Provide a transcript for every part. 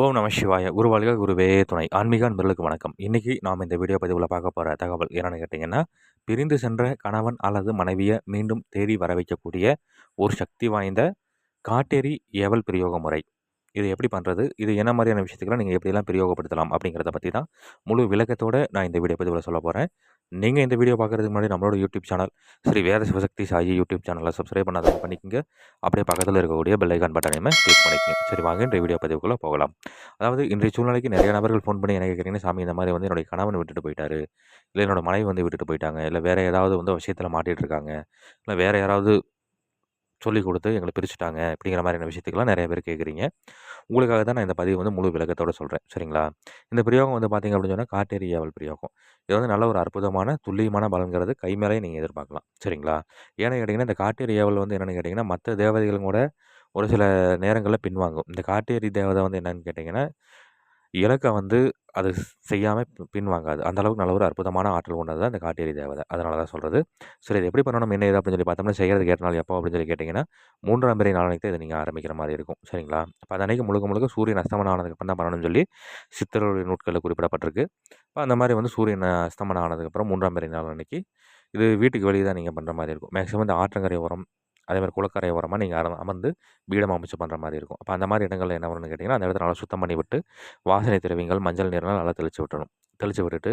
ஓம் நம சிவாய. குருவாளிக குருவே துணை. ஆன்மீக அன்பர்களுக்கு வணக்கம். இன்றைக்கி நாம் இந்த வீடியோ பதிவில் பார்க்க போகிற தகவல் என்னென்னு கேட்டிங்கன்னா பிரிந்து சென்ற கணவன் அல்லது மனைவியை மீண்டும் தேடி வர வைக்கக்கூடிய ஒரு சக்தி வாய்ந்த காட்டேரி ஏவல் பிரயோக முறை இது எப்படி பண்ணுறது இது என்ன மாதிரியான விஷயத்துக்கெல்லாம் நீங்கள் எப்படிலாம் பிரயோகப்படுத்தலாம்? அப்படிங்கிறத பற்றி தான் முழு விளக்கத்தோடு நான் இந்த வீடியோ பதிவில் சொல்ல போகிறேன் நீங்கள் இந்த வீடியோ பார்க்குறதுக்கு முன்னாடி நம்மளோட YouTube channel Sri Veda Sivasakthi Sai YouTube சேனலை சப்ஸ்கிரைப் பண்ணாத பண்ணிக்கோங்க. அப்படியே பக்கத்தில் இருக்கக்கூடிய பெல் ஐக்கான் பட்டனையுமே கிளிக் பண்ணிக்கோங்க. சரி வாங்க இந்த வீடியோ பதிவுக்குள்ளே போகலாம். அதாவது இன்றைய சூழ்நிலைக்கு நிறைய நபர்கள் ஃபோன் பண்ணி என்ன கேட்குறீங்கன்னா சாமி இந்த மாதிரி வந்து என்னுடைய கணவன் விட்டுட்டு போயிட்டாரு. இல்லை என்னோட மனைவி வந்து விட்டுட்டு போயிட்டாங்க. இல்லை வேறு ஏதாவது வந்து விஷயத்தில் மாட்டிகிட்டு இருக்காங்க. இல்லை வேறு யாராவது சொல்லிக் கொடுத்து எங்களை பிரிச்சுட்டாங்க அப்படிங்கிற மாதிரியான விஷயத்துக்கெல்லாம் நிறைய பேர் கேட்குறீங்க. உங்களுக்காக தான் நான் இந்த பதிவு வந்து முழு விளக்கத்தோடு சொல்கிறேன் சரிங்களா? இந்த பிரயோகம் வந்து பார்த்திங்க அப்படின்னு சொன்னால் காட்டேரி ஏவல் பிரயோகம். இது வந்து நல்ல ஒரு அற்புதமான துல்லியமான பலன்கிறது கை மேலே நீங்கள் எதிர்பார்க்கலாம். சரிங்களா? ஏன்னு கேட்டிங்கன்னா இந்த காட்டேரி ஏவல் வந்து என்னென்னு கேட்டிங்கன்னா மற்ற தேவதைகளும் கூட ஒரு சில நேரங்களில் பின்வாங்கும். இந்த காட்டேரி தேவதை வந்து என்னென்னு கேட்டிங்கன்னா இலக்கை வந்து அது செய்யாமல் பின்வாங்காது. அந்த அளவுக்கு நல்ல ஒரு அற்புதமான ஆற்றல் கொண்டது தான் இந்த காட்டேரி தேவதை. அதனால தான் சொல்கிறது சரி இது எப்படி பண்ணணும்? என்ன இது அப்படின்னு சொல்லி பார்த்தோம்னா செய்கிறது கேட்டனால எப்போ அப்படின்னு சொல்லி கேட்டிங்கன்னா மூன்றாம் பிறை நாளைக்கு இதை நீங்கள் ஆரம்பிக்கிற மாதிரி இருக்கும். சரிங்களா? அப்போ அந்த அன்னைக்கு முழுக்க முழுக்க சூரியன் அஸ்தமனம் ஆனதுக்கப்புறம் தான் பண்ணணும்னு சொல்லி சித்தருடைய நூட்களில் குறிப்பிடப்பட்டிருக்கு. இப்போ அந்த மாதிரி வந்து சூரியன் அஸ்தமனம் ஆனதுக்கப்புறம் மூன்றாம் பிறை நாள் அன்னைக்கு இது வீட்டுக்கு வெளியே தான் நீங்கள் பண்ணுற மாதிரி இருக்கும். மேக்ஸிமம் இந்த ஆற்றங்கரை உரம் அதேமாதிரி குளக்கரை ஓரமாக நீங்கள் அமர்ந்து பீடம் அமைச்சு பண்ணுற மாதிரி இருக்கும். அப்போ அந்த மாதிரி இடங்கள்ல என்ன வரும்னு கேட்டிங்கன்னா அந்த இடத்துல நல்லா சுத்தம் பண்ணி விட்டு வாசனை திரவியங்கள் மஞ்சள் நிறம் நல்லா தெளித்து விட்டணும் தெளித்து விட்டுட்டு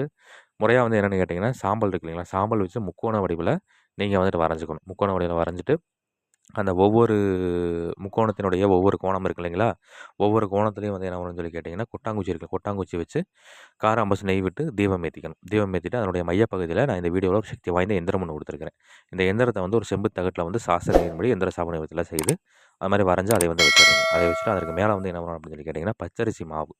முறையாக வந்து என்னென்னு கேட்டிங்கன்னா சாம்பல் இருக்கு இல்லைங்களா? சாம்பல் வச்சு முக்கோண வடிவில் நீங்கள் வந்துட்டு வரைஞ்சிக்கணும். முக்கோண வடிவில் வரைஞ்சிட்டு அந்த ஒவ்வொரு முக்கோணத்தினுடைய ஒவ்வொரு கோணம் இருக்கு இல்லைங்களா? ஒவ்வொரு கோணத்துலேயும் வந்து என்ன பண்ணணும்னு சொல்லி கேட்டிங்கன்னா கொட்டாங்குச்சி இருக்குது கொட்டாங்குச்சி வச்சு காரம்பஸ் நெய் விட்டு தீபம் ஏற்றிக்கணும் தீபம் ஏற்றிட்டு அதனுடைய மையப்பகுதியில் நான் இந்த வீடியோவில் ஒரு சக்தி வாய்ந்த எந்திரம் ஒன்று கொடுத்துருக்கிறேன். இந்த எந்திரத்தை வந்து ஒரு செம்பு தகட்டில் வந்து சாஸ்திரத்தின்படி எந்திர ஸ்தாபனத்தில் செய்து அது மாதிரி வரைஞ்சி அதை வந்து வச்சுருங்க அதை வச்சுட்டு அதற்கு மேலே வந்து என்ன பண்ணணும் அப்படின்னு சொல்லி கேட்டிங்கன்னா பச்சரிசி மாவு.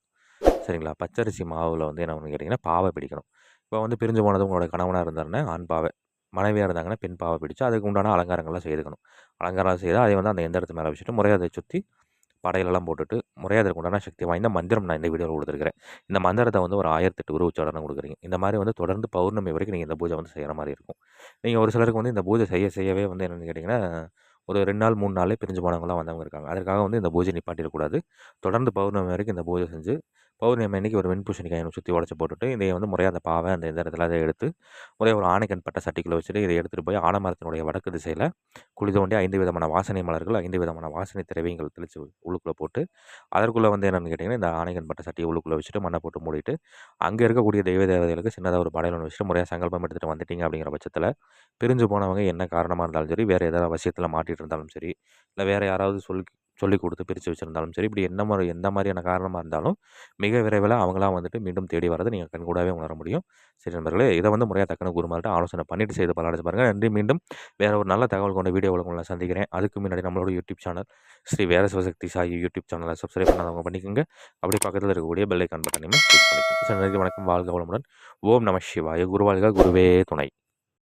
சரிங்களா? பச்சரிசி மாவில் வந்து என்ன பண்ணணும் கேட்டிங்கன்னா பாவை பிடிக்கணும். இப்போ வந்து பிரிஞ்சு போனது உங்களோட கணவனாக இருந்தாருன்னா ஆண் பாவை. மனைவியாக இருந்தாங்கன்னா பெண் பாவை பிடிச்சு அதுக்கு உண்டான அலங்காரங்கள்லாம் செய்துக்கணும். அலங்காரம் செய்தால் அதை வந்து அந்த எந்திரத்து மேலே வச்சுட்டு முறையாக அதை சுற்றி படையிலெல்லாம் போட்டுட்டு முறையாக அதற்கு உண்டான சக்தி வாய்ந்த மந்திரம் நான் இந்த வீடியோவில் கொடுத்துருக்கிறேன். இந்த மந்திரத்தை வந்து ஒரு ஆயிரத்தெட்டு உருவ உச்சாரணம் கொடுக்குறீங்க. இந்த மாதிரி வந்து தொடர்ந்து பௌர்ணமி வரைக்கும் நீங்கள் இந்த பூஜை வந்து செய்கிற மாதிரி இருக்கும். நீங்கள் ஒரு சிலருக்கு வந்து இந்த பூஜை செய்ய செய்யவே வந்து என்னென்னு கேட்டிங்கன்னா ஒரு ரெண்டு நாள் மூணு நாளே பிரிஞ்சு போனவங்களாம் வந்தவங்க இருக்காங்க. அதற்காக வந்து இந்த பூஜை நிப்பாட்டிடக்கூடாது. தொடர்ந்து பௌர்ணமி வரைக்கும் இந்த பூஜை செஞ்சு பௌர்ணமி அன்றைக்கி ஒரு வெண்பூசணிக்காயை சுற்றி உடச்சி போட்டுட்டு இதை வந்து முறையாக அந்த பாவை அந்த இந்த இடத்துல அதை எடுத்து முறையாக ஒரு ஆணைக்கண் பட்ட சட்டிக்குள்ளே வச்சுட்டு இதை எடுத்துகிட்டு போய் ஆனமரத்தினுடைய வடக்கு திசையில் குழி தோண்டி ஐந்து விதமான வாசனை மலர்கள் ஐந்து விதமான வாசனை திரவியங்கள் தெளித்து உள்ளுக்குள்ளே போட்டு அதற்குள்ளே வந்து என்னென்னு கேட்டிங்கன்னா இந்த ஆணைக்கண் பட்ட சட்டியை உள்ளுக்குள்ளே வச்சுட்டு மண்ணை போட்டு மூடிட்டு அங்கே இருக்கக்கூடிய தெய்வ தேவதைகளுக்கு சின்னதாக ஒரு படையல் ஒன்று வச்சுட்டு முறையாக சங்கல்பம் எடுத்துகிட்டு வந்துட்டீங்க அப்படிங்கிற பட்சத்தில் பிரிஞ்சு போனவங்க என்ன காரணமாக இருந்தாலும் சரி வேறு ஏதாவது அவசியத்தில் மாட்டிகிட்டு இருந்தாலும் சரி இல்லை வேறு யாராவது சொல்லி சொல்லிக் கொடுத்து பிரித்து வச்சுருந்தாலும் சரி இப்படி என்ன மாதிரி எந்த மாதிரியான காரணமாக இருந்தாலும் மிக விரைவில் அவங்களாம் வந்துட்டு மீண்டும் தேடி வரது நீங்கள் கண்கூடாவே உணர முடியும். சரி நண்பர்களே இதை வந்து முறையாக தக்கன குருமார்கிட்ட ஆலோசனை பண்ணிட்டு செய்து பலனடைச்சு பாருங்கள் நன்றி. மீண்டும் வேறு ஒரு நல்ல தகவல் கொண்ட வீடியோ உங்களை சந்திக்கிறேன். அதுக்கு முன்னாடி நம்மளோட YouTube channel Sri Veda Sivasakthi Sai YouTube சேனலை சப்ஸ்கிரைப் பண்ணாதவங்க பண்ணிக்கோங்க. அப்படி பக்கத்தில் இருக்கக்கூடிய பெல்லை கான் பட்டனையுமே கிளிக் பண்ணிக்கோங்க. சரி நன்றி வணக்கம். வாழ்க வளமுடன். ஓம் நம சிவாய. குருவாழ்க குருவே துணை.